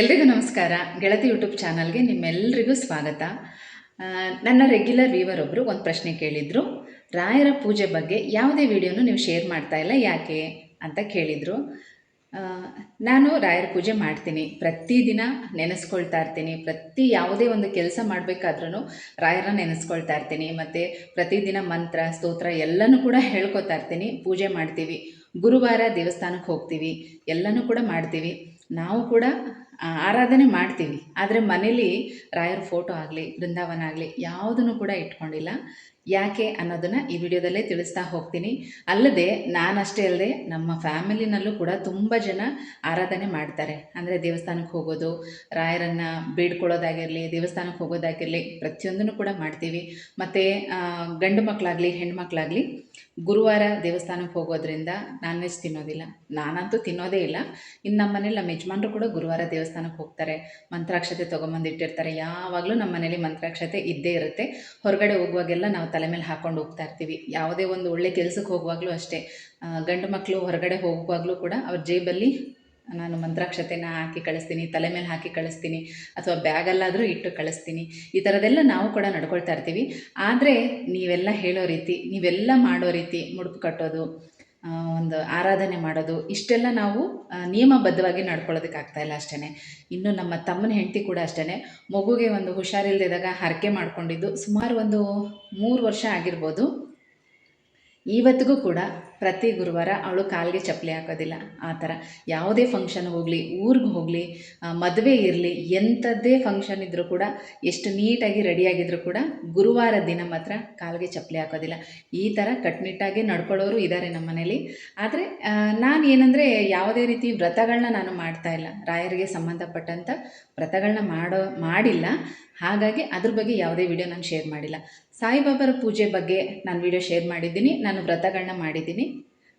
ಎಲ್ರಿಗೂ ನಮಸ್ಕಾರ. ಗೆಳತಿ ಯೂಟ್ಯೂಬ್ ಚಾನಲ್ಗೆ ನಿಮ್ಮೆಲ್ಲರಿಗೂ ಸ್ವಾಗತ. ನನ್ನ ರೆಗ್ಯುಲರ್ ವೀವರ್ ಒಬ್ಬರು ಒಂದು ಪ್ರಶ್ನೆ ಕೇಳಿದರು. ರಾಯರ ಪೂಜೆ ಬಗ್ಗೆ ಯಾವುದೇ ವಿಡಿಯೋನು ನೀವು ಶೇರ್ ಮಾಡ್ತಾ ಇಲ್ಲ, ಯಾಕೆ ಅಂತ ಕೇಳಿದರು. ನಾನು ರಾಯರ ಪೂಜೆ ಮಾಡ್ತೀನಿ. ಪ್ರತಿದಿನ ನೆನೆಸ್ಕೊಳ್ತಾ ಇರ್ತೀನಿ. ಪ್ರತಿ ಯಾವುದೇ ಒಂದು ಕೆಲಸ ಮಾಡಬೇಕಾದ್ರೂ ರಾಯರನ್ನ ನೆನೆಸ್ಕೊಳ್ತಾ ಇರ್ತೀನಿ. ಮತ್ತು ಪ್ರತಿದಿನ ಮಂತ್ರ, ಸ್ತೋತ್ರ ಎಲ್ಲನೂ ಕೂಡ ಹೇಳ್ಕೊತಾ ಇರ್ತೀನಿ. ಪೂಜೆ ಮಾಡ್ತೀವಿ. ಗುರುವಾರ ದೇವಸ್ಥಾನಕ್ಕೆ ಹೋಗ್ತೀವಿ. ಎಲ್ಲನೂ ಕೂಡ ಮಾಡ್ತೀವಿ. ನಾವು ಕೂಡ ಆರಾಧನೆ ಮಾಡ್ತೀವಿ. ಆದರೆ ಮನೇಲಿ ರಾಯರ ಫೋಟೋ ಆಗಲಿ ಬೃಂದಾವನ ಆಗಲಿ ಯಾವುದನ್ನು ಕೂಡ ಇಟ್ಕೊಂಡಿಲ್ಲ. ಯಾಕೆ ಅನ್ನೋದನ್ನು ಈ ವಿಡಿಯೋದಲ್ಲೇ ತಿಳಿಸ್ತಾ ಹೋಗ್ತೀನಿ. ಅಲ್ಲದೆ ನಾನಷ್ಟೇ ಅಲ್ಲದೆ ನಮ್ಮ ಫ್ಯಾಮಿಲಿನಲ್ಲೂ ಕೂಡ ತುಂಬ ಜನ ಆರಾಧನೆ ಮಾಡ್ತಾರೆ. ಅಂದರೆ ದೇವಸ್ಥಾನಕ್ಕೆ ಹೋಗೋದು, ರಾಯರನ್ನು ಬೇಡ್ಕೊಳ್ಳೋದಾಗಿರಲಿ, ದೇವಸ್ಥಾನಕ್ಕೆ ಹೋಗೋದಾಗಿರಲಿ ಪ್ರತಿಯೊಂದನ್ನು ಕೂಡ ಮಾಡ್ತೀವಿ. ಮತ್ತು ಗಂಡು ಮಕ್ಕಳಾಗಲಿ ಹೆಣ್ಮಕ್ಳಾಗಲಿ ಗುರುವಾರ ದೇವಸ್ಥಾನಕ್ಕೆ ಹೋಗೋದ್ರಿಂದ ನಾನ್ ವೆಜ್ ತಿನ್ನೋದಿಲ್ಲ. ನಾನಂತೂ ತಿನ್ನೋದೇ ಇಲ್ಲ. ಇನ್ನು ನಮ್ಮ ಮನೇಲಿ ನಮ್ಮ ಯಜಮಾನ್ರು ಕೂಡ ಗುರುವಾರ ದೇವಸ್ಥಾನಕ್ಕೆ ಹೋಗ್ತಾರೆ. ಮಂತ್ರಾಕ್ಷತೆ ತೊಗೊಂಬಂದು ಇಟ್ಟಿರ್ತಾರೆ ಯಾವಾಗಲೂ ನಮ್ಮ ಮನೇಲಿ ಮಂತ್ರಾಕ್ಷತೆ ಇದ್ದೇ ಇರುತ್ತೆ. ಹೊರಗಡೆ ಹೋಗುವಾಗೆಲ್ಲ ನಾವು ತಲೆ ಮೇಲೆ ಹಾಕೊಂಡು ಹೋಗ್ತಾ ಇರ್ತೀವಿ. ಯಾವುದೇ ಒಂದು ಒಳ್ಳೆ ಕೆಲಸಕ್ಕೆ ಹೋಗುವಾಗಲೂ ಅಷ್ಟೇ. ಗಂಡು ಮಕ್ಕಳು ಹೊರಗಡೆ ಹೋಗುವಾಗಲೂ ಕೂಡ ಅವ್ರ ಜೇಬಲ್ಲಿ ನಾನು ಮಂತ್ರಾಕ್ಷತೆನ ಹಾಕಿ ಕಳಿಸ್ತೀನಿ ತಲೆ ಮೇಲೆ ಹಾಕಿ ಕಳಿಸ್ತೀನಿ ಅಥವಾ ಬ್ಯಾಗಲ್ಲಾದರೂ ಇಟ್ಟು ಕಳಿಸ್ತೀನಿ. ಈ ಥರದೆಲ್ಲ ನಾವು ಕೂಡ ನಡ್ಕೊಳ್ತಾ ಇರ್ತೀವಿ. ಆದರೆ ನೀವೆಲ್ಲ ಹೇಳೋ ರೀತಿ, ನೀವೆಲ್ಲ ಮಾಡೋ ರೀತಿ, ಮುಡುಪು ಕಟ್ಟೋದು ಒಂದು ಆರಾಧನೆ ಮಾಡೋದು, ಇಷ್ಟೆಲ್ಲ ನಾವು ನಿಯಮಬದ್ಧವಾಗಿ ನಡ್ಕೊಳ್ಳೋದಕ್ಕಾಗ್ತಾ ಇಲ್ಲ ಅಷ್ಟೇ ಇನ್ನು ನಮ್ಮ ತಮ್ಮನ ಹೆಂಡತಿ ಕೂಡ ಅಷ್ಟೇ ಮಗುಗೆ ಒಂದು ಹುಷಾರಿಲ್ದಿದ್ದಾಗ ಹರಕೆ ಮಾಡ್ಕೊಂಡಿದ್ದು ಸುಮಾರು ಒಂದು ಮೂರು ವರ್ಷ ಆಗಿರ್ಬೋದು. ಇವತ್ತಿಗೂ ಕೂಡ ಪ್ರತಿ ಗುರುವಾರ ಅವಳು ಕಾಲಿಗೆ ಚಪ್ಪಲಿ ಹಾಕೋದಿಲ್ಲ. ಆ ಥರ ಯಾವುದೇ ಫಂಕ್ಷನ್ ಹೋಗಲಿ, ಊರಿಗೆ ಹೋಗಲಿ ಮದುವೆ ಇರಲಿ, ಎಂಥದ್ದೇ ಫಂಕ್ಷನ್ ಇದ್ದರೂ ಕೂಡ, ಎಷ್ಟು ನೀಟಾಗಿ ರೆಡಿಯಾಗಿದ್ದರೂ ಕೂಡ ಗುರುವಾರ ದಿನ ಮಾತ್ರ ಕಾಲಿಗೆ ಚಪ್ಪಲಿ ಹಾಕೋದಿಲ್ಲ. ಈ ಥರ ಕಟ್ನಿಟ್ಟಾಗಿ ನಡ್ಕೊಳ್ಳೋರು ಇದ್ದಾರೆ ನಮ್ಮ ಮನೇಲಿ. ಆದರೆ ನಾನು ಏನಂದರೆ ಯಾವುದೇ ರೀತಿ ವ್ರತಗಳನ್ನ ನಾನು ಮಾಡ್ತಾ ಇಲ್ಲ. ರಾಯರಿಗೆ ಸಂಬಂಧಪಟ್ಟಂಥ ವ್ರತಗಳನ್ನ ಮಾಡೋ, ಮಾಡಿಲ್ಲ. ಹಾಗಾಗಿ ಅದ್ರ ಬಗ್ಗೆ ಯಾವುದೇ ವಿಡಿಯೋ ನಾನು ಶೇರ್ ಮಾಡಿಲ್ಲ. ಸಾಯಿಬಾಬಾರ ಪೂಜೆ ಬಗ್ಗೆ ನಾನು ವಿಡಿಯೋ ಶೇರ್ ಮಾಡಿದ್ದೀನಿ, ನಾನು ವ್ರತಗಳನ್ನ ಮಾಡಿದ್ದೀನಿ,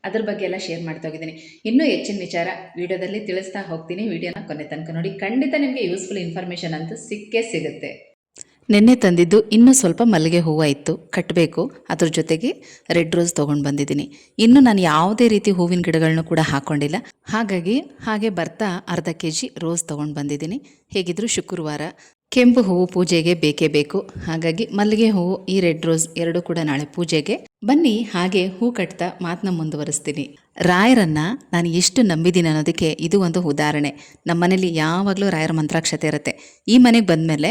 ಅದ್ರ ಬಗ್ಗೆ ಎಲ್ಲ ಶೇರ್ ಮಾಡ್ತಾ ಹೋಗಿದ್ದೀನಿ. ಇನ್ನೂ ಹೆಚ್ಚಿನ ವಿಚಾರ ವಿಡಿಯೋದಲ್ಲಿ ತಿಳಿಸ್ತಾ ಹೋಗ್ತೀನಿ, ವಿಡಿಯೋನ ಕೊನೆ ತನಕ ನೋಡಿ. ಖಂಡಿತ ನಿಮಗೆ ಯೂಸ್ಫುಲ್ ಇನ್ಫಾರ್ಮೇಷನ್ ಅಂತೂ ಸಿಕ್ಕೇ ಸಿಗುತ್ತೆ. ನಿನ್ನೆ ತಂದಿದ್ದು ಇನ್ನೂ ಸ್ವಲ್ಪ ಮಲ್ಲಿಗೆ ಹೂವು ಇತ್ತು ಕಟ್ಟಬೇಕು ಅದ್ರ ಜೊತೆಗೆ ರೆಡ್ ರೋಸ್ ತೊಗೊಂಡು ಬಂದಿದ್ದೀನಿ. ಇನ್ನು ನಾನು ಯಾವುದೇ ರೀತಿ ಹೂವಿನ ಗಿಡಗಳನ್ನು ಕೂಡ ಹಾಕ್ಕೊಂಡಿಲ್ಲ ಹಾಗಾಗಿ ಹಾಗೆ ಬರ್ತಾ ಅರ್ಧ ಕೆ ಜಿ ರೋಸ್ ತೊಗೊಂಡು ಬಂದಿದ್ದೀನಿ. ಹೇಗಿದ್ರು ಶುಕ್ರವಾರ ಕೆಂಪು ಹೂವು ಪೂಜೆಗೆ ಬೇಕೇ ಬೇಕು. ಹಾಗಾಗಿ ಮಲ್ಲಿಗೆ ಹೂವು, ಈ ರೆಡ್ ರೋಸ್ ಎರಡು ಕೂಡ ನಾಳೆ ಪೂಜೆಗೆ. ಬನ್ನಿ, ಹಾಗೆ ಹೂ ಕಟ್ತಾ ಮಾತನ್ನ ಮುಂದುವರಿಸ್ತೀನಿ. ರಾಯರನ್ನ ನಾನು ಎಷ್ಟು ನಂಬಿದ್ದೀನಿ ಅನ್ನೋದಕ್ಕೆ ಇದು ಒಂದು ಉದಾಹರಣೆ. ನಮ್ಮ ಮನೇಲಿ ಯಾವಾಗಲೂ ರಾಯರ ಮಂತ್ರಾಕ್ಷತೆ ಇರುತ್ತೆ. ಈ ಮನೆಗೆ ಬಂದಮೇಲೆ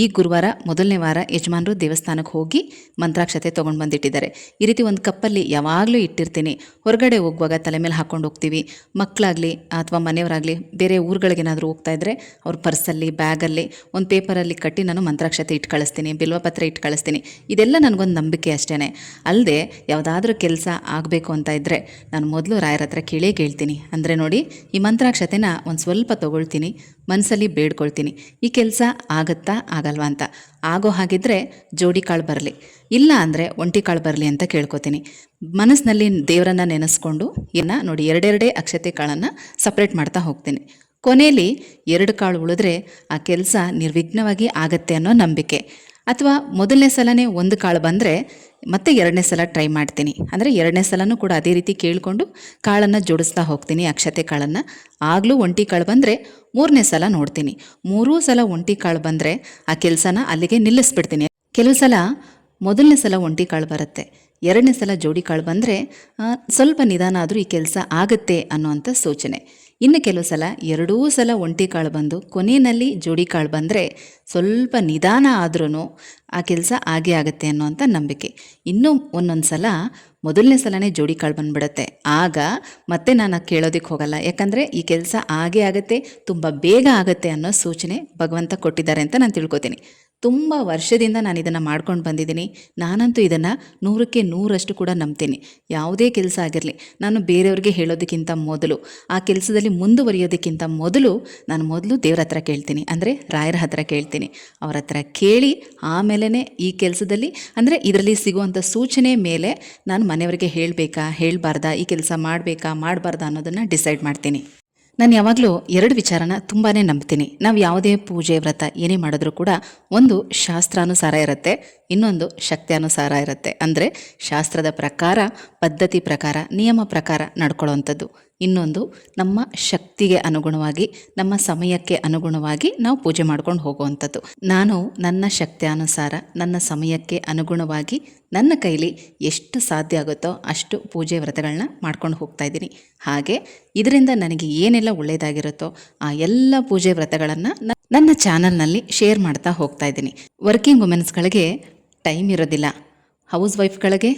ಈ ಗುರುವಾರ, ಮೊದಲನೇ ವಾರ ಯಜಮಾನರು ದೇವಸ್ಥಾನಕ್ಕೆ ಹೋಗಿ ಮಂತ್ರಾಕ್ಷತೆ ತೊಗೊಂಡು ಬಂದಿಟ್ಟಿದ್ದಾರೆ. ಈ ರೀತಿ ಒಂದು ಕಪ್ಪಲ್ಲಿ ಯಾವಾಗಲೂ ಇಟ್ಟಿರ್ತೀನಿ. ಹೊರಗಡೆ ಹೋಗುವಾಗ ತಲೆ ಮೇಲೆ ಹಾಕ್ಕೊಂಡು ಹೋಗ್ತೀವಿ. ಮಕ್ಕಳಾಗಲಿ ಅಥವಾ ಮನೆಯವರಾಗಲಿ ಬೇರೆ ಊರುಗಳಿಗೇನಾದರೂ ಹೋಗ್ತಾ ಇದ್ದರೆ ಅವ್ರ ಪರ್ಸಲ್ಲಿ ಬ್ಯಾಗಲ್ಲಿ ಒಂದು ಪೇಪರಲ್ಲಿ ಕಟ್ಟಿ ನಾನು ಮಂತ್ರಾಕ್ಷತೆ ಇಟ್ಟು ಕಳಿಸ್ತೀನಿ, ಬಿಲ್ವಪತ್ರ ಇಟ್ಟು ಕಳಿಸ್ತೀನಿ. ಇದೆಲ್ಲ ನನಗೊಂದು ನಂಬಿಕೆ ಅಷ್ಟೇ ಅಲ್ಲದೆ ಯಾವುದಾದ್ರೂ ಕೆಲಸ ಆಗಬೇಕು ಅಂತ ಇದ್ದರೆ ನಾನು ಮೊದಲು ರಾಯರ ಹತ್ರ ಕೇಳೇ ಕೇಳ್ತೀನಿ. ಅಂದರೆ ನೋಡಿ, ಈ ಮಂತ್ರಾಕ್ಷತೆನ ಒಂದು ಸ್ವಲ್ಪ ತೊಗೊಳ್ತೀನಿ ಮನಸ್ಸಲ್ಲಿ ಬೇಡ್ಕೊಳ್ತೀನಿ. ಈ ಕೆಲಸ ಆಗತ್ತಾ, ಆಗಲ್ವಾ ಅಂತ. ಆಗೋ ಹಾಗಿದ್ರೆ ಜೋಡಿ ಕಾಳು ಬರಲಿ. ಇಲ್ಲ ಅಂದರೆ ಒಂಟಿ ಕಾಳು ಬರಲಿ ಅಂತ ಕೇಳ್ಕೊತೀನಿ. ಮನಸ್ಸಿನಲ್ಲಿ ದೇವರನ್ನ ನೆನೆಸ್ಕೊಂಡು ಏನ ನೋಡಿ, ಎರಡೆರಡೇ ಅಕ್ಷತೆ ಕಾಳನ್ನು ಸಪ್ರೇಟ್ ಮಾಡ್ತಾ ಹೋಗ್ತೀನಿ. ಕೊನೆಯಲ್ಲಿ ಎರಡು ಕಾಳು ಉಳಿದ್ರೆ ಆ ಕೆಲಸ ನಿರ್ವಿಘ್ನವಾಗಿ ಆಗತ್ತೆ ಅನ್ನೋ ನಂಬಿಕೆ. ಅಥವಾ ಮೊದಲನೇ ಸಲನೇ ಒಂದು ಕಾಳು ಬಂದರೆ ಮತ್ತೆ ಎರಡನೇ ಸಲ ಟ್ರೈ ಮಾಡ್ತೀನಿ. ಅಂದರೆ ಎರಡನೇ ಸಲನೂ ಕೂಡ ಅದೇ ರೀತಿ ಕೇಳಿಕೊಂಡು ಕಾಳನ್ನು ಜೋಡಿಸ್ತಾ ಹೋಗ್ತೀನಿ, ಅಕ್ಷತೆ ಕಾಳನ್ನು. ಆಗಲೂ ಒಂಟಿ ಕಾಳು ಬಂದರೆ ಮೂರನೇ ಸಲ ನೋಡ್ತೀನಿ. ಮೂರೂ ಸಲ ಒಂಟಿ ಕಾಳು ಬಂದರೆ ಆ ಕೆಲಸನ ಅಲ್ಲಿಗೆ ನಿಲ್ಲಿಸ್ಬಿಡ್ತೀನಿ. ಕೆಲವು ಸಲ ಮೊದಲನೇ ಸಲ ಒಂಟಿ ಕಾಳು ಬರುತ್ತೆ, ಎರಡನೇ ಸಲ ಜೋಡಿ ಕಾಳು ಬಂದರೆ ಸ್ವಲ್ಪ ನಿಧಾನ ಆದರೂ ಈ ಕೆಲಸ ಆಗುತ್ತೆ ಅನ್ನೋವಂಥ ಸೂಚನೆ. ಇನ್ನು ಕೆಲವು ಸಲ ಎರಡೂ ಸಲ ಒಂಟಿ ಕಾಳು ಬಂದು ಕೊನೆಯಲ್ಲಿ ಜೋಡಿ ಕಾಳು ಬಂದರೆ ಸ್ವಲ್ಪ ನಿಧಾನ ಆದ್ರೂ ಆ ಕೆಲಸ ಆಗೇ ಆಗುತ್ತೆ ಅನ್ನೋವಂಥ ನಂಬಿಕೆ. ಇನ್ನೂ ಒಂದೊಂದು ಸಲ ಮೊದಲನೇ ಸಲನೇ ಜೋಡಿ ಕಾಳು ಬಂದ್ಬಿಡುತ್ತೆ. ಆಗ ಮತ್ತೆ ನಾನು ಕೇಳೋದಕ್ಕೆ ಹೋಗಲ್ಲ. ಯಾಕಂದರೆ ಈ ಕೆಲಸ ಆಗೇ ಆಗುತ್ತೆ, ತುಂಬ ಬೇಗ ಆಗುತ್ತೆ ಅನ್ನೋ ಸೂಚನೆ ಭಗವಂತ ಕೊಟ್ಟಿದ್ದಾರೆ ಅಂತ ನಾನು ತಿಳ್ಕೊತೀನಿ. ತುಂಬ ವರ್ಷದಿಂದ ನಾನು ಇದನ್ನು ಮಾಡ್ಕೊಂಡು ಬಂದಿದ್ದೀನಿ. ನಾನಂತೂ ಇದನ್ನು ನೂರಕ್ಕೆ ನೂರಷ್ಟು ಕೂಡ ನಂಬ್ತೀನಿ. ಯಾವುದೇ ಕೆಲಸ ಆಗಿರಲಿ, ನಾನು ಬೇರೆಯವ್ರಿಗೆ ಹೇಳೋದಕ್ಕಿಂತ ಮೊದಲು, ಆ ಕೆಲಸದಲ್ಲಿ ಮುಂದುವರಿಯೋದಕ್ಕಿಂತ ಮೊದಲು ನಾನು ಮೊದಲು ದೇವ್ರ ಹತ್ರ ಕೇಳ್ತೀನಿ. ಅಂದರೆ ರಾಯರ ಹತ್ರ ಕೇಳ್ತೀನಿ. ಅವರ ಹತ್ರ ಕೇಳಿ ಆಮೇಲೆ ಈ ಕೆಲಸದಲ್ಲಿ, ಅಂದರೆ ಇದರಲ್ಲಿ ಸಿಗುವಂಥ ಸೂಚನೆ ಮೇಲೆ ನಾನು ಮನೆಯವರಿಗೆ ಹೇಳಬೇಕಾ, ಹೇಳಬಾರ್ದಾ, ಈ ಕೆಲಸ ಮಾಡಬೇಕಾ, ಮಾಡಬಾರ್ದಾ ಅನ್ನೋದನ್ನು ಡಿಸೈಡ್ ಮಾಡ್ತೀನಿ. ನಾನು ಯಾವಾಗಲೂ ಎರಡು ವಿಚಾರನ ತುಂಬಾ ನಂಬ್ತೀನಿ. ನಾವು ಯಾವುದೇ ಪೂಜೆ, ವ್ರತ ಏನೇ ಮಾಡಿದ್ರೂ ಕೂಡ ಒಂದು ಶಾಸ್ತ್ರಾನುಸಾರ ಇರುತ್ತೆ, ಇನ್ನೊಂದು ಶಕ್ತಿಯಾನುಸಾರ ಇರುತ್ತೆ. ಅಂದರೆ ಶಾಸ್ತ್ರದ ಪ್ರಕಾರ, ಪದ್ಧತಿ ಪ್ರಕಾರ, ನಿಯಮ ಪ್ರಕಾರ ನಡ್ಕೊಳ್ಳೋವಂಥದ್ದು. ಇನ್ನೊಂದು, ನಮ್ಮ ಶಕ್ತಿಗೆ ಅನುಗುಣವಾಗಿ, ನಮ್ಮ ಸಮಯಕ್ಕೆ ಅನುಗುಣವಾಗಿ ನಾವು ಪೂಜೆ ಮಾಡ್ಕೊಂಡು ಹೋಗುವಂಥದ್ದು. ನಾನು ನನ್ನ ಶಕ್ತಿಯಾನುಸಾರ, ನನ್ನ ಸಮಯಕ್ಕೆ ಅನುಗುಣವಾಗಿ ನನ್ನ ಕೈಲಿ ಎಷ್ಟು ಸಾಧ್ಯ ಆಗುತ್ತೋ ಅಷ್ಟು ಪೂಜೆ ವ್ರತಗಳನ್ನ ಮಾಡ್ಕೊಂಡು ಹೋಗ್ತಾ ಇದ್ದೀನಿ. ಹಾಗೆ ಇದರಿಂದ ನನಗೆ ಏನೆಲ್ಲ ಒಳ್ಳೆಯದಾಗಿರುತ್ತೋ ಆ ಎಲ್ಲ ಪೂಜೆ ವ್ರತಗಳನ್ನು ನನ್ನ ಚಾನಲ್ನಲ್ಲಿ ಶೇರ್ ಮಾಡ್ತಾ ಹೋಗ್ತಾ ಇದ್ದೀನಿ. ವರ್ಕಿಂಗ್ ವುಮೆನ್ಸ್ಗಳಿಗೆ ಟೈಮ್ ಇರೋದಿಲ್ಲ. ಹೌಸ್ ವೈಫ್ಗಳಿಗೆ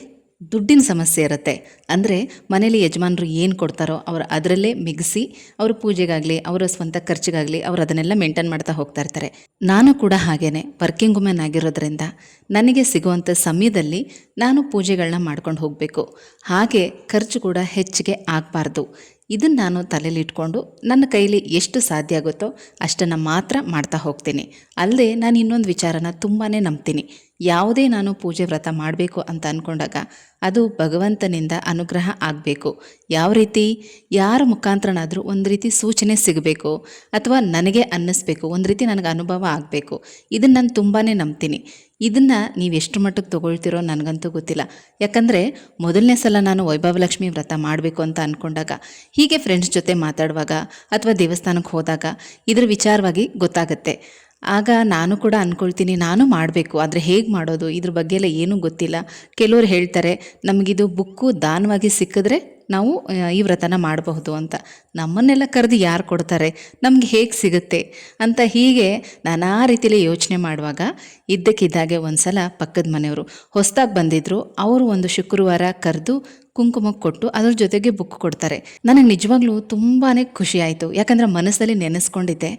ದುಡ್ಡಿನ ಸಮಸ್ಯೆ ಇರುತ್ತೆ. ಅಂದರೆ ಮನೇಲಿ ಯಜಮಾನರು ಏನು ಕೊಡ್ತಾರೋ ಅವರು ಅದರಲ್ಲೇ ಮಿಗಿಸಿ ಅವ್ರ ಪೂಜೆಗಾಗಲಿ, ಅವರ ಸ್ವಂತ ಖರ್ಚಿಗಾಗಲಿ ಅವರು ಅದನ್ನೆಲ್ಲ ಮೇಂಟೈನ್ ಮಾಡ್ತಾ ಹೋಗ್ತಾ ಇರ್ತಾರೆ. ನಾನು ಕೂಡ ಹಾಗೇನೆ ವರ್ಕಿಂಗ್ ವುಮೆನ್ ಆಗಿರೋದ್ರಿಂದ ನನಗೆ ಸಿಗುವಂಥ ಸಮಯದಲ್ಲಿ ನಾನು ಪೂಜೆಗಳನ್ನ ಮಾಡ್ಕೊಂಡು ಹೋಗಬೇಕು. ಹಾಗೆ ಖರ್ಚು ಕೂಡ ಹೆಚ್ಚಿಗೆ ಆಗಬಾರ್ದು. ಇದನ್ನು ನಾನು ತಲೆಯಲ್ಲಿ ಇಟ್ಕೊಂಡು ನನ್ನ ಕೈಲಿ ಎಷ್ಟು ಸಾಧ್ಯ ಆಗುತ್ತೋ ಅಷ್ಟನ್ನು ಮಾತ್ರ ಮಾಡ್ತಾ ಹೋಗ್ತೀನಿ. ಅಲ್ಲದೆ ನಾನು ಇನ್ನೊಂದು ವಿಚಾರನ ತುಂಬಾ ನಂಬ್ತೀನಿ. ಯಾವುದೇ ನಾನು ಪೂಜೆ ವ್ರತ ಮಾಡಬೇಕು ಅಂತ ಅಂದ್ಕೊಂಡಾಗ ಅದು ಭಗವಂತನಿಂದ ಅನುಗ್ರಹ ಆಗಬೇಕು. ಯಾವ ರೀತಿ? ಯಾರ ಮುಖಾಂತರನಾದರೂ ಒಂದು ರೀತಿ ಸೂಚನೆ ಸಿಗಬೇಕು ಅಥವಾ ನನಗೆ ಅನ್ನಿಸ್ಬೇಕು, ಒಂದು ರೀತಿ ನನಗೆ ಅನುಭವ ಆಗಬೇಕು. ಇದನ್ನು ನಾನು ತುಂಬಾ ನಂಬ್ತೀನಿ. ಇದನ್ನು ನೀವು ಎಷ್ಟು ಮಟ್ಟಕ್ಕೆ ತೊಗೊಳ್ತಿರೋ ನನಗಂತೂ ಗೊತ್ತಿಲ್ಲ. ಯಾಕಂದರೆ ಮೊದಲನೇ ಸಲ ನಾನು ವೈಭವಲಕ್ಷ್ಮಿ ವ್ರತ ಮಾಡಬೇಕು ಅಂತ ಅಂದ್ಕೊಂಡಾಗ ಹೀಗೆ ಫ್ರೆಂಡ್ಸ್ ಜೊತೆ ಮಾತಾಡುವಾಗ ಅಥವಾ ದೇವಸ್ಥಾನಕ್ಕೆ ಹೋದಾಗ ಇದರ ವಿಚಾರವಾಗಿ ಗೊತ್ತಾಗುತ್ತೆ. ಆಗ ನಾನು ಕೂಡ ಅಂದ್ಕೊಳ್ತೀನಿ ನಾನು ಮಾಡಬೇಕು. ಆದರೆ ಹೇಗೆ ಮಾಡೋದು? ಇದ್ರ ಬಗ್ಗೆ ಎಲ್ಲ ಏನೂ ಗೊತ್ತಿಲ್ಲ. ಕೆಲವರು ಹೇಳ್ತಾರೆ, ನಮಗಿದು ಬುಕ್ಕು ದಾನವಾಗಿ ಸಿಕ್ಕಿದ್ರೆ ನಾವು ಈ ವ್ರತನ ಮಾಡಬಹುದು ಅಂತ. ನಮ್ಮನ್ನೆಲ್ಲ ಕರೆದು ಯಾರು ಕೊಡ್ತಾರೆ? ನಮಗೆ ಹೇಗೆ ಸಿಗುತ್ತೆ? ಅಂತ ಹೀಗೆ ನಾನಾ ರೀತಿಯಲ್ಲಿ ಯೋಚನೆ ಮಾಡುವಾಗ, ಇದ್ದಕ್ಕಿದ್ದಾಗೆ ಒಂದು ಸಲ ಪಕ್ಕದ ಮನೆಯವರು ಹೊಸ್ದಾಗಿ ಬಂದಿದ್ದರು ಅವರು ಒಂದು ಶುಕ್ರವಾರ ಕರೆದು ಕುಂಕುಮ ಕೊಟ್ಟು ಅದ್ರ ಜೊತೆಗೆ ಬುಕ್ ಕೊಡ್ತಾರೆ. ನನಗೆ ನಿಜವಾಗ್ಲೂ ತುಂಬಾ ಖುಷಿ ಆಯಿತು. ಯಾಕಂದರೆ ಮನಸ್ಸಲ್ಲಿ ನೆನೆಸ್ಕೊಂಡಿದ್ದೆ.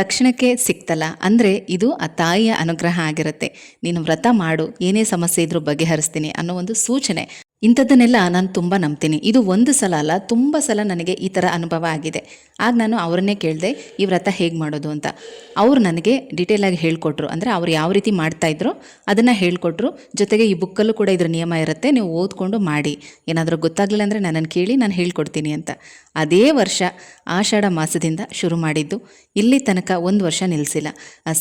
ತಕ್ಷಣಕ್ಕೆ ಸಿಕ್ತಲ್ಲ. ಅಂದರೆ ಇದು ಆ ತಾಯಿಯ ಅನುಗ್ರಹ ಆಗಿರುತ್ತೆ. ನೀನು ವ್ರತ ಮಾಡು, ಏನೇ ಸಮಸ್ಯೆ ಇದ್ರೂ ಬಗೆಹರಿಸ್ತೀನಿ ಅನ್ನೋ ಒಂದು ಸೂಚನೆ. ಇಂಥದ್ದನ್ನೆಲ್ಲ ನಾನು ತುಂಬ ನಂಬ್ತೀನಿ. ಇದು ಒಂದು ಸಲ ಅಲ್ಲ, ತುಂಬ ಸಲ ನನಗೆ ಈ ಥರ ಅನುಭವ ಆಗಿದೆ. ಆಗ ನಾನು ಅವರನ್ನೇ ಕೇಳಿದೆ, ಈ ವ್ರತ ಹೇಗೆ ಮಾಡೋದು ಅಂತ. ಅವ್ರು ನನಗೆ ಡೀಟೇಲಾಗಿ ಹೇಳಿಕೊಟ್ರು. ಅಂದರೆ ಅವ್ರು ಯಾವ ರೀತಿ ಮಾಡ್ತಾಯಿದ್ರು ಅದನ್ನು ಹೇಳಿಕೊಟ್ರು. ಜೊತೆಗೆ ಈ ಬುಕ್ಕಲ್ಲೂ ಕೂಡ ಇದ್ರ ನಿಯಮ ಇರುತ್ತೆ, ನೀವು ಓದ್ಕೊಂಡು ಮಾಡಿ. ಏನಾದರೂ ಗೊತ್ತಾಗಲಿಲ್ಲ ಅಂದರೆ ನನ್ನನ್ನು ಕೇಳಿ ನಾನು ಹೇಳ್ಕೊಡ್ತೀನಿ ಅಂತ. ಅದೇ ವರ್ಷ, ಆಷಾಢ ಮಾಸದಿಂದ ಶುರು ಮಾಡಿದ್ದು. ಇಲ್ಲಿ ತನಕ ಒಂದು ವರ್ಷ ನಿಲ್ಲಿಸಿಲ್ಲ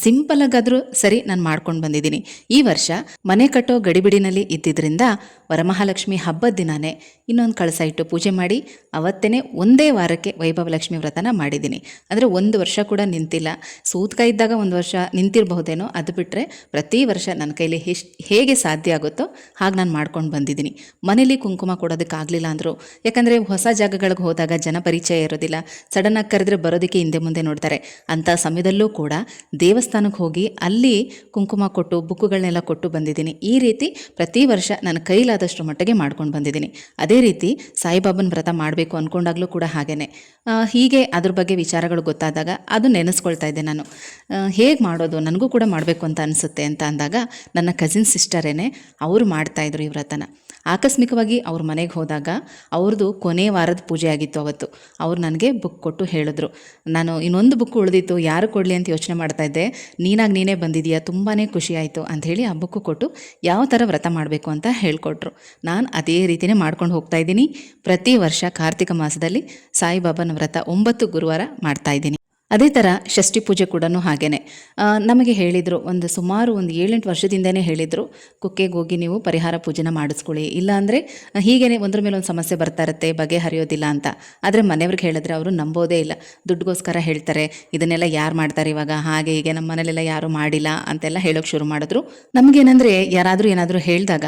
ಸಿಂಪಲಾಗಾದರೂ ಸರಿ ನಾನು ಮಾಡ್ಕೊಂಡು ಬಂದಿದ್ದೀನಿ. ಈ ವರ್ಷ ಮನೆ ಕಟ್ಟೋ ಗಡಿಬಿಡಿನಲ್ಲಿ ಇದ್ದಿದ್ದರಿಂದ ವರಮಹಾಲಕ್ಷ್ಮಿ ಹಬ್ಬದ ದಿನಾನೇ ಇನ್ನೊಂದು ಕಳಸ ಇಟ್ಟು ಪೂಜೆ ಮಾಡಿ ಅವತ್ತೇ ಒಂದೇ ವಾರಕ್ಕೆ ವೈಭವಲಕ್ಷ್ಮಿ ವ್ರತನ ಮಾಡಿದ್ದೀನಿ. ಅಂದರೆ ಒಂದು ವರ್ಷ ಕೂಡ ನಿಂತಿಲ್ಲ. ಸೂತ್ಕ ಇದ್ದಾಗ ಒಂದು ವರ್ಷ ನಿಂತಿರಬಹುದೇನೋ ಅದು ಬಿಟ್ಟರೆ ಪ್ರತಿ ವರ್ಷ ನನ್ನ ಕೈಲಿ ಹೇಗೆ ಸಾಧ್ಯ ಆಗುತ್ತೋ ಹಾಗೆ ನಾನು ಮಾಡ್ಕೊಂಡು ಬಂದಿದ್ದೀನಿ. ಮನೇಲಿ ಕುಂಕುಮ ಕೊಡೋದಕ್ಕಾಗಲಿಲ್ಲ ಅಂದರು. ಯಾಕಂದರೆ ಹೊಸ ಜಾಗಗಳಿಗೆ ಹೋದಾಗ ಜನ ಪರಿಚಯ ಇರೋದಿಲ್ಲ. ಸಡನ್ನಾಗಿ ಕರೆದ್ರೆ ಬರೋದಕ್ಕೆ ಹಿಂದೆ ಮುಂದೆ ನೋಡ್ತಾರೆ. ಅಂಥ ಸಮಯದಲ್ಲೂ ಕೂಡ ದೇವಸ್ಥಾನಕ್ಕೆ ಹೋಗಿ ಅಲ್ಲಿ ಕುಂಕುಮ ಕೊಟ್ಟು ಬುಕ್ಕುಗಳನ್ನೆಲ್ಲ ಕೊಟ್ಟು ಬಂದಿದ್ದೀನಿ. ಈ ರೀತಿ ಪ್ರತಿ ವರ್ಷ ನನ್ನ ಕೈಲಾದಷ್ಟು ಮಟ್ಟಿಗೆ ಮಾಡ್ಕೊಂಡು ಬಂದಿದ್ದೀನಿ. ಅದೇ ರೀತಿ ಸಾಯಿಬಾಬನ ವ್ರತ ಮಾಡಬೇಕು ಅಂದ್ಕೊಂಡಾಗಲೂ ಕೂಡ ಹಾಗೇ ಹೀಗೆ ಅದ್ರ ಬಗ್ಗೆ ವಿಚಾರಗಳು ಗೊತ್ತಾದಾಗ ಅದು ನೆನೆಸ್ಕೊಳ್ತಾ ಇದ್ದೆ ನಾನು. ಹೇಗೆ ಮಾಡೋದು? ನನಗೂ ಕೂಡ ಮಾಡಬೇಕು ಅಂತ ಅನಿಸುತ್ತೆ ಅಂತ ಅಂದಾಗ ನನ್ನ ಕಸಿನ್ ಸಿಸ್ಟರೇನೆ ಅವರು ಮಾಡ್ತಾಯಿದ್ರು ಈ ವ್ರತನ. ಆಕಸ್ಮಿಕವಾಗಿ ಅವ್ರ ಮನೆಗೆ ಹೋದಾಗ ಅವ್ರದ್ದು ಕೊನೆ ವಾರದ ಪೂಜೆ ಆಗಿತ್ತು ಅವತ್ತು. ಅವ್ರು ನನಗೆ ಬುಕ್ ಕೊಟ್ಟು ಹೇಳಿದ್ರು. ನಾನು ಇನ್ನೊಂದು ಬುಕ್ ಉಳಿದಿತ್ತು, ಯಾರು ಕೊಡಲಿ ಅಂತ ಯೋಚನೆ ಮಾಡ್ತಾ ಇದ್ದೆ. ನೀನಾಗಿ ನೀನೇ ಬಂದಿದೀಯಾ? ತುಂಬಾ ಖುಷಿ ಆಯಿತು ಅಂಥೇಳಿ ಆ ಬುಕ್ಕು ಕೊಟ್ಟು ಯಾವ ಥರ ವ್ರತ ಮಾಡಬೇಕು ಅಂತ ಹೇಳ್ಕೊಟ್ರು. ನಾನು ಅದೇ ರೀತಿಯೇ ಮಾಡ್ಕೊಂಡು ಹೋಗ್ತಾ ಇದ್ದೀನಿ. ಪ್ರತಿ ವರ್ಷ ಕಾರ್ತಿಕ ಮಾಸದಲ್ಲಿ ಸಾಯಿಬಾಬಾನ ವ್ರತ ಒಂಬತ್ತು ಗುರುವಾರ ಮಾಡ್ತಾ ಇದ್ದೀನಿ. ಅದೇ ಥರ ಷಷ್ಠಿ ಪೂಜೆ ಕೂಡ ಹಾಗೇನೆ. ನಮಗೆ ಹೇಳಿದರು, ಒಂದು ಸುಮಾರು ಒಂದು ಏಳೆಂಟು ವರ್ಷದಿಂದನೇ ಹೇಳಿದರು, ಕುಕ್ಕೆಗೆ ಹೋಗಿ ನೀವು ಪರಿಹಾರ ಪೂಜೆನ ಮಾಡಿಸ್ಕೊಳ್ಳಿ. ಇಲ್ಲ ಅಂದರೆ, ಹೀಗೇನೆ ಒಂದ್ರ ಮೇಲೆ ಒಂದು ಸಮಸ್ಯೆ ಬರ್ತಾ ಇರುತ್ತೆ ಬಗೆಹರಿಯೋದಿಲ್ಲ ಅಂತ. ಆದರೆ ಮನೆಯವ್ರಿಗೆ ಹೇಳಿದ್ರೆ ಅವರು ನಂಬೋದೇ ಇಲ್ಲ. ದುಡ್ಡುಗೋಸ್ಕರ ಹೇಳ್ತಾರೆ, ಇದನ್ನೆಲ್ಲ ಯಾರು ಮಾಡ್ತಾರೆ ಇವಾಗ? ಹಾಗೆ ಹೀಗೆ ನಮ್ಮ ಮನೇಲೆಲ್ಲ ಯಾರೂ ಮಾಡಿಲ್ಲ ಅಂತೆಲ್ಲ ಹೇಳೋಕೆ ಶುರು ಮಾಡಿದ್ರು. ನಮಗೇನಂದರೆ, ಯಾರಾದರೂ ಏನಾದರೂ ಹೇಳಿದಾಗ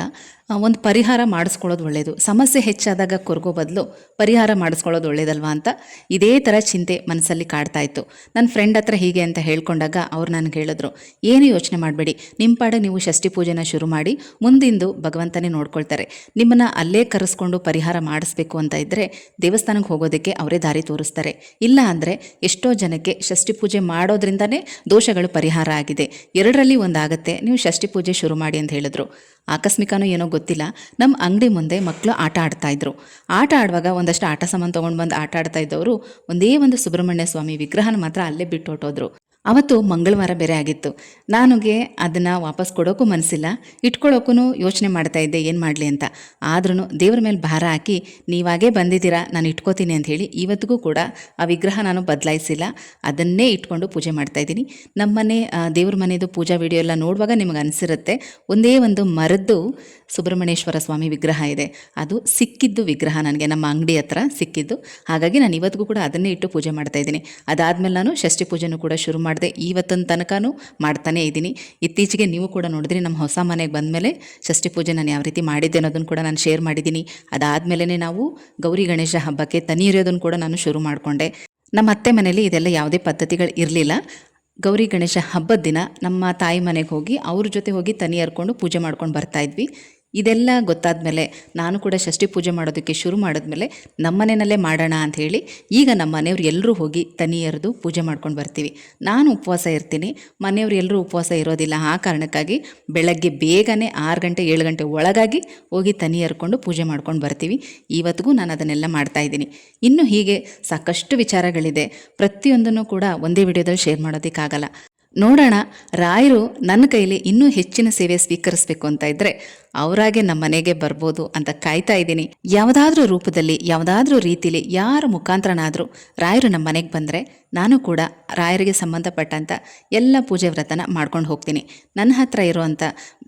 ಒಂದು ಪರಿಹಾರ ಮಾಡಿಸ್ಕೊಳ್ಳೋದು ಒಳ್ಳೆಯದು ಸಮಸ್ಯೆ ಹೆಚ್ಚಾದಾಗ ಕೊರಗೋ ಬದಲು ಪರಿಹಾರ ಮಾಡಿಸ್ಕೊಳ್ಳೋದು ಒಳ್ಳೇದಲ್ವಾ ಅಂತ ಇದೇ ಥರ ಚಿಂತೆ ಮನಸ್ಸಲ್ಲಿ ಕಾಡ್ತಾ ಇತ್ತು. ನನ್ನ ಫ್ರೆಂಡ್ ಹತ್ರ ಹೀಗೆ ಅಂತ ಹೇಳ್ಕೊಂಡಾಗ ಅವ್ರು ನನಗೆ ಹೇಳಿದ್ರು, ಏನು ಯೋಚನೆ ಮಾಡಬೇಡಿ ನಿಮ್ಮ ಪಾಡ ನೀವು ಷಷ್ಠಿ ಪೂಜೆನ ಶುರು ಮಾಡಿ, ಮುಂದಿಂದು ಭಗವಂತನೇ ನೋಡ್ಕೊಳ್ತಾರೆ. ನಿಮ್ಮನ್ನು ಅಲ್ಲೇ ಕರೆಸ್ಕೊಂಡು ಪರಿಹಾರ ಮಾಡಿಸ್ಬೇಕು ಅಂತ ಇದ್ದರೆ ದೇವಸ್ಥಾನಕ್ಕೆ ಹೋಗೋದಕ್ಕೆ ಅವರೇ ದಾರಿ ತೋರಿಸ್ತಾರೆ. ಇಲ್ಲ ಅಂದರೆ ಎಷ್ಟೋ ಜನಕ್ಕೆ ಷಷ್ಠಿ ಪೂಜೆ ಮಾಡೋದ್ರಿಂದನೇ ದೋಷಗಳು ಪರಿಹಾರ ಆಗಿದೆ. ಎರಡರಲ್ಲಿ ಒಂದಾಗತ್ತೆ, ನೀವು ಷಷ್ಠಿ ಪೂಜೆ ಶುರು ಮಾಡಿ ಅಂತ ಹೇಳಿದ್ರು. ಆಕಸ್ಮಿಕನೋ ಏನೋ ಗೊತ್ತಿಲ್ಲ. ನಮ್ಮ ಅಂಗಡಿ ಮುಂದೆ ಮಕ್ಕಳು ಆಟ ಆಡ್ತಾ ಇದ್ರು. ಆಟ ಆಡುವಾಗ ಒಂದಷ್ಟು ಆಟ ಸಾಮಾನು ತೊಗೊಂಡು ಬಂದು ಆಟ ಆಡ್ತಾ ಇದ್ದವರು ಒಂದೇ ಒಂದು ಸುಬ್ರಹ್ಮಣ್ಯ ಸ್ವಾಮಿ ವಿಗ್ರಹನ ಮಾತ್ರ ಅಲ್ಲೇ ಬಿಟ್ಟು ಹೊಟ್ಟೋದ್ರು ಅವತ್ತು ಮಂಗಳವಾರ ಬೇರೆ ಆಗಿತ್ತು. ನನಗೆ ಅದನ್ನು ವಾಪಸ್ ಕೊಡೋಕ್ಕೂ ಮನಸ್ಸಿಲ್ಲ ಇಟ್ಕೊಳ್ಳೋಕ್ಕೂ ಯೋಚನೆ ಮಾಡ್ತಾ ಇದ್ದೆ, ಏನು ಮಾಡಲಿ ಅಂತ. ಆದ್ರೂ ದೇವ್ರ ಮೇಲೆ ಭಾರ ಹಾಕಿ, ನೀವಾಗೇ ಬಂದಿದ್ದೀರಾ, ನಾನು ಇಟ್ಕೋತೀನಿ ಅಂತ ಹೇಳಿ ಇವತ್ತಿಗೂ ಕೂಡ ಆ ವಿಗ್ರಹ ನಾನು ಬದಲಾಯಿಸಿಲ್ಲ. ಅದನ್ನೇ ಇಟ್ಕೊಂಡು ಪೂಜೆ ಮಾಡ್ತಾ ಇದ್ದೀನಿ. ನಮ್ಮನೆ ಮನೆ ದೇವ್ರ ಮನೆಯದು ಪೂಜಾ ವಿಡಿಯೋ ಎಲ್ಲ ನೋಡುವಾಗ ನಿಮಗೆ ಅನಿಸಿರುತ್ತೆ. ಒಂದೇ ಒಂದು ಮರದ್ದು ಸುಬ್ರಹ್ಮಣ್ಯೇಶ್ವರ ಸ್ವಾಮಿ ವಿಗ್ರಹ ಇದೆ. ಅದು ಸಿಕ್ಕಿದ್ದು ವಿಗ್ರಹ ನನಗೆ, ನಮ್ಮ ಅಂಗಡಿ ಹತ್ರ ಸಿಕ್ಕಿದ್ದು. ಹಾಗಾಗಿ ನಾನು ಇವತ್ತಿಗೂ ಕೂಡ ಅದನ್ನೇ ಇಟ್ಟು ಪೂಜೆ ಮಾಡ್ತಾ ಇದ್ದೀನಿ. ಅದಾದಮೇಲೆ ನಾನು ಷಷ್ಠಿ ಪೂಜೆನೂ ಕೂಡ ಶುರು ಮಾಡಿದೆ ಇವತ್ತಿನ ತನಕನೂ ಮಾಡ್ತಾನೇ ಇದ್ದೀನಿ. ಇತ್ತೀಚೆಗೆ ನೀವು ಕೂಡ ನೋಡಿದ್ರಿ ನಮ್ಮ ಹೊಸ ಮನೆಗೆ ಬಂದಮೇಲೆ ಷಷ್ಠಿ ಪೂಜೆ ನಾನು ಯಾವ ರೀತಿ ಮಾಡಿದ್ದೆ ಅನ್ನೋದನ್ನು ಕೂಡ ನಾನು ಶೇರ್ ಮಾಡಿದ್ದೀನಿ. ಅದಾದಮೇಲೆ ನಾವು ಗೌರಿ ಗಣೇಶ ಹಬ್ಬಕ್ಕೆ ತನಿ ಇರೋದನ್ನು ಕೂಡ ನಾನು ಶುರು ಮಾಡಿಕೊಂಡೆ. ನಮ್ಮ ಅತ್ತೆ ಮನೇಲಿ ಇದೆಲ್ಲ ಯಾವುದೇ ಪದ್ಧತಿಗಳು ಇರಲಿಲ್ಲ. ಗೌರಿ ಗಣೇಶ ಹಬ್ಬದ ದಿನ ನಮ್ಮ ತಾಯಿ ಮನೆಗೆ ಹೋಗಿ ಅವ್ರ ಜೊತೆ ಹೋಗಿ ತನಿ ಹರ್ಕೊಂಡು ಪೂಜೆ ಮಾಡ್ಕೊಂಡು ಬರ್ತಾ ಇದ್ವಿ. ಇದೆಲ್ಲ ಗೊತ್ತಾದಮೇಲೆ ನಾನು ಕೂಡ ಷಷ್ಠಿ ಪೂಜೆ ಮಾಡೋದಕ್ಕೆ ಶುರು ಮಾಡಿದ್ಮೇಲೆ ನಮ್ಮನೆಯಲ್ಲೇ ಮಾಡೋಣ ಅಂತ ಹೇಳಿ ಈಗ ನಮ್ಮ ಮನೆಯವ್ರು ಎಲ್ಲರೂ ಹೋಗಿ ತನಿ ಎರೆದು ಪೂಜೆ ಮಾಡ್ಕೊಂಡು ಬರ್ತೀವಿ. ನಾನು ಉಪವಾಸ ಇರ್ತೀನಿ, ಮನೆಯವ್ರು ಎಲ್ಲರೂ ಉಪವಾಸ ಇರೋದಿಲ್ಲ. ಆ ಕಾರಣಕ್ಕಾಗಿ ಬೆಳಗ್ಗೆ ಬೇಗನೆ ಆರು ಗಂಟೆ, ಏಳು ಗಂಟೆ ಒಳಗಾಗಿ ಹೋಗಿ ತನಿ ಹರ್ಕೊಂಡು ಪೂಜೆ ಮಾಡ್ಕೊಂಡು ಬರ್ತೀವಿ. ಇವತ್ತಿಗೂ ನಾನು ಅದನ್ನೆಲ್ಲ ಮಾಡ್ತಾ ಇದ್ದೀನಿ. ಇನ್ನು ಹೀಗೆ ಸಾಕಷ್ಟು ವಿಚಾರಗಳಿದೆ. ಪ್ರತಿಯೊಂದನ್ನು ಕೂಡ ಒಂದೇ ವಿಡಿಯೋದಲ್ಲಿ ಶೇರ್ ಮಾಡೋದಕ್ಕಾಗಲ್ಲ. ನೋಡೋಣ, ರಾಯರು ನನ್ನ ಕೈಲಿ ಇನ್ನೂ ಹೆಚ್ಚಿನ ಸೇವೆ ಸ್ವೀಕರಿಸಬೇಕು ಅಂತ ಇದ್ದರೆ ಅವರಾಗೆ ನಮ್ಮ ಮನೆಗೆ ಬರ್ಬೋದು ಅಂತ ಕಾಯ್ತಾ ಇದ್ದೀನಿ. ಯಾವುದಾದ್ರೂ ರೂಪದಲ್ಲಿ, ಯಾವುದಾದ್ರೂ ರೀತಿಲಿ ಯಾರ ಮುಖಾಂತರನಾದರೂ ರಾಯರು ನಮ್ಮ ಮನೆಗೆ ಬಂದರೆ ನಾನು ಕೂಡ ರಾಯರಿಗೆ ಸಂಬಂಧಪಟ್ಟಂಥ ಎಲ್ಲ ಪೂಜೆ ವ್ರತನ ಮಾಡ್ಕೊಂಡು ಹೋಗ್ತೀನಿ. ನನ್ನ ಹತ್ರ ಇರುವಂಥ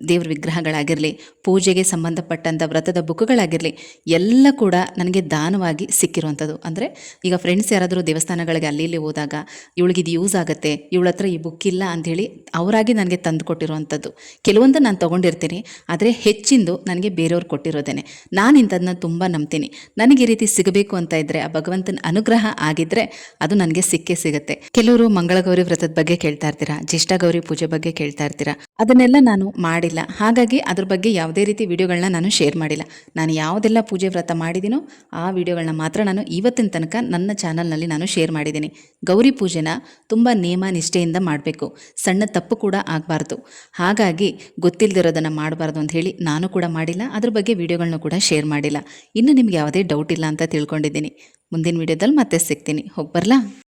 ದೇವ್ರ ವಿಗ್ರಹಗಳಾಗಿರಲಿ, ಪೂಜೆಗೆ ಸಂಬಂಧಪಟ್ಟಂಥ ವ್ರತದ ಬುಕ್ಗಳಾಗಿರಲಿ, ಎಲ್ಲ ಕೂಡ ನನಗೆ ದಾನವಾಗಿ ಸಿಕ್ಕಿರುವಂಥದ್ದು ಅಂದರೆ ಈಗ ಫ್ರೆಂಡ್ಸ್ ಯಾರಾದರೂ ದೇವಸ್ಥಾನಗಳಿಗೆ ಅಲ್ಲಿ ಇಲ್ಲಿ ಹೋದಾಗ ಇವಳಿಗೆ ಇದು ಯೂಸ್ ಆಗುತ್ತೆ ಇವಳ ಹತ್ರ ಈ ಬುಕ್ ಅಂಥೇಳಿ ಅವರಾಗಿ ನನಗೆ ತಂದು ಕೊಟ್ಟಿರುವಂಥದ್ದು. ಕೆಲವೊಂದು ನಾನು ತೊಗೊಂಡಿರ್ತೀನಿ, ಆದರೆ ಹೆಚ್ಚಿಂದು ನನಗೆ ಬೇರೆಯವ್ರು ಕೊಟ್ಟಿರೋದೇನೆ. ನಾನು ಇಂಥದನ್ನ ತುಂಬ ನಂಬ್ತೀನಿ. ನನಗೆ ಈ ರೀತಿ ಸಿಗಬೇಕು ಅಂತ ಇದ್ದರೆ ಆ ಭಗವಂತನ ಅನುಗ್ರಹ ಆಗಿದ್ದರೆ ಅದು ನನಗೆ ಸಿಕ್ಕೇ ಸಿಗುತ್ತೆ. ಕೆಲವರು ಮಂಗಳಗೌರಿ ವ್ರತದ ಬಗ್ಗೆ ಕೇಳ್ತಾ ಇರ್ತೀರಾ? ಜ್ಯೇಷ್ಠ ಗೌರಿ ಪೂಜೆ ಬಗ್ಗೆ ಕೇಳ್ತಾ ಇರ್ತೀರಾ? ಅದನ್ನೆಲ್ಲ ನಾನು ಮಾಡಿಲ್ಲ. ಹಾಗಾಗಿ ಅದ್ರ ಬಗ್ಗೆ ಯಾವುದೇ ರೀತಿ ವಿಡಿಯೋಗಳನ್ನ ನಾನು ಶೇರ್ ಮಾಡಿಲ್ಲ. ನಾನು ಯಾವುದೆಲ್ಲ ಪೂಜೆ ವ್ರತ ಮಾಡಿದ್ದೀನೋ ಆ ವಿಡಿಯೋಗಳನ್ನ ಮಾತ್ರ ನಾನು ಇವತ್ತಿನ ತನಕ ನನ್ನ ಚಾನಲ್ನಲ್ಲಿ ನಾನು ಶೇರ್ ಮಾಡಿದ್ದೀನಿ. ಗೌರಿ ಪೂಜೆನ ತುಂಬ ನೇಮ ನಿಷ್ಠೆಯಿಂದ ಮಾಡಬೇಕು. ಸಣ್ಣ ತಪ್ಪು ಕೂಡ ಆಗಬಾರ್ದು. ಹಾಗಾಗಿ ಗೊತ್ತಿಲ್ಲದಿರೋದನ್ನು ಮಾಡಬಾರ್ದು ಅಂತ ಹೇಳಿ ನಾನು ಕೂಡ ಮಾಡಿಲ್ಲ. ಅದ್ರ ಬಗ್ಗೆ ವಿಡಿಯೋಗಳನ್ನೂ ಕೂಡ ಶೇರ್ ಮಾಡಿಲ್ಲ. ಇನ್ನು ನಿಮ್ಗೆ ಯಾವುದೇ ಡೌಟ್ ಇಲ್ಲ ಅಂತ ತಿಳ್ಕೊಂಡಿದ್ದೀನಿ. ಮುಂದಿನ ವಿಡಿಯೋದಲ್ಲಿ ಮತ್ತೆ ಸಿಗ್ತೀನಿ. ಹೋಗಿ ಬರಲಾ?